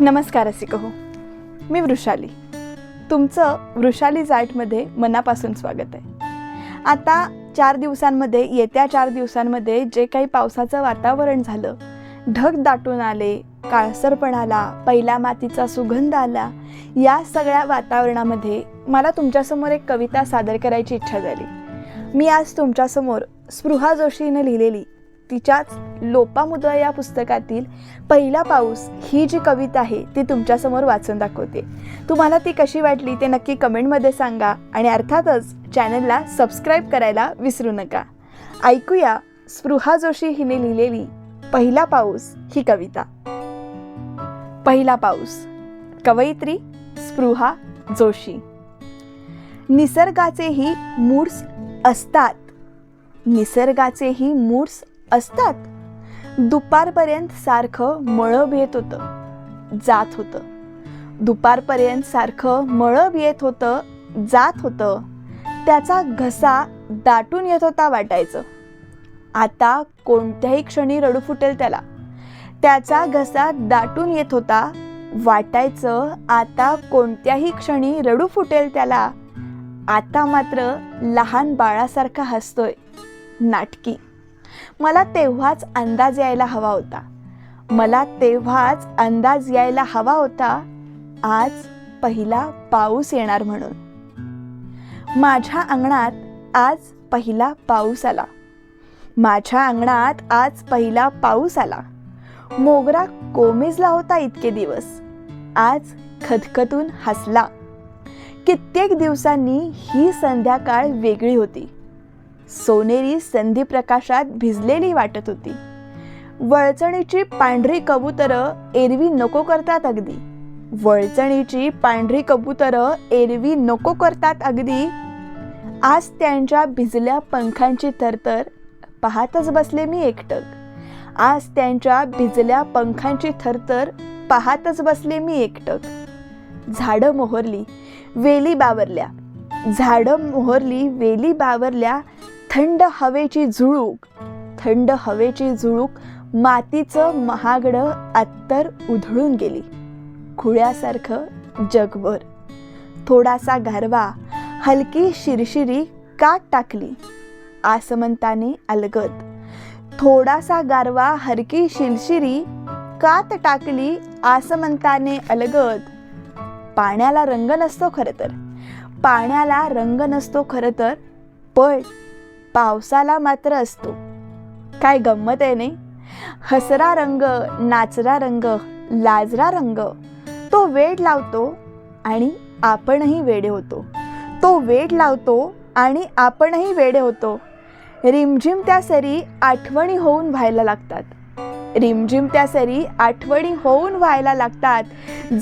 नमस्कार रसिक हो मी वृषाली. तुमचं वृषाली जाटमध्ये मनापासून स्वागत आहे. आता चार दिवसांमध्ये येत्या चार दिवसांमध्ये जे काही पावसाचं वातावरण झालं ढग दाटून आले काळसरपण आला पहिल्या मातीचा सुगंध आला या सगळ्या वातावरणामध्ये मला तुमच्यासमोर एक कविता सादर करायची इच्छा झाली. मी आज तुमच्यासमोर स्पृहा जोशीनं लिहिलेली तिच्याच लोपामुद्रा या पुस्तकातील पहिला पाऊस ही जी कविता आहे ती तुमच्यासमोर वाचून दाखवते. तुम्हाला ती कशी वाटली ते नक्की कमेंटमध्ये सांगा आणि अर्थातच चॅनलला सबस्क्राईब करायला विसरू नका. ऐकूया स्पृहा जोशी हिने लिहिलेली पहिला पाऊस ही कविता. पहिला पाऊस कवयित्री स्पृहा जोशी. निसर्गाचेही मूड्स असतात. निसर्गाचेही मूड्स असतात. दुपारपर्यंत सारखं मळब येत होतं जात होतं. दुपारपर्यंत सारखं मळब येत होतं जात होतं. त्याचा घसा दाटून येत होता वाटायचं. आता कोणत्याही क्षणी रडू फुटेल त्याला. त्याचा घसा दाटून येत होता वाटायचं आता कोणत्याही क्षणी रडू फुटेल त्याला. आता मात्र लहान बाळासारखा हसतोय नाटकी. मला तेव्हाच अंदाज यायला हवा होता. मला तेव्हाच अंदाज यायला हवा होता आज पहिला पाऊस येणार म्हणून. माझ्या अंगणात आज पहिला पाऊस आला. माझ्या अंगणात आज पहिला पाऊस आला. मोगरा कोमेजला होता इतके दिवस. आज खदखतून हसला. कित्येक दिवसांनी ही संध्याकाळ वेगळी होती. सोनेरी संधी प्रकाशात भिजलेली वाटत होती. वळचणीची पांढरी कबुतरं एरवी नको करतात अगदी. वळचणीची पांढरी कबुतरं एरवी नको करतात अगदी. आज त्यांच्या भिजल्या पंखांची थरथर पाहतच बसले मी एकटक आज त्यांच्या भिजल्या पंखांची थरथर पाहतच बसले मी एकटक झाडं मोहरली वेली बावरल्या. झाडं मोहरली वेली बावरल्या थंड हवेची झुळूक थंड हवेची झुळूक मातीचं महागडं अत्तर उधळून गेली. खुळ्यासारखं जगभर. थोडासा गारवा हलकी शिरशिरी काट टाकली. आसमंताने अलगद. थोडासा गारवा हलकी शिरशिरी कात टाकली आसमंताने अलगद. पाण्याला रंग नसतो खरं तर. पाण्याला रंग नसतो खरं तर पण पावसाला मात्र असतो. काय गंमत आहे नाही हसरा रंग नाचरा रंग लाजरा रंग तो वेड लावतो आणि आपणही वेडे होतो. तो वेड लावतो आणि आपणही वेडे होतो. रिमझिम त्या सरी आठवणी होऊन व्हायला लागतात. रिमझिम त्या सरी आठवणी होऊन व्हायला लागतात.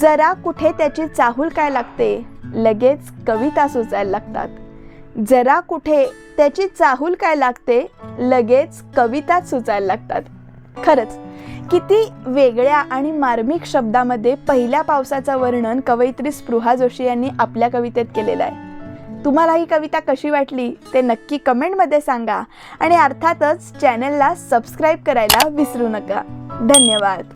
जरा कुठे त्याची चाहूल काय लागते लगेच कविता सुचायला लागतात. जरा कुठे त्याची चाहूल काय लागते लगेच कविताच सुचायला लागतात. खरंच किती वेगळ्या आणि मार्मिक शब्दामध्ये पहिल्या पावसाचं वर्णन कवयित्री स्पृहा जोशी यांनी आपल्या कवितेत केलेलं आहे. तुम्हाला ही कविता कशी वाटली ते नक्की कमेंटमध्ये सांगा आणि अर्थातच चॅनलला सबस्क्राईब करायला विसरू नका. धन्यवाद.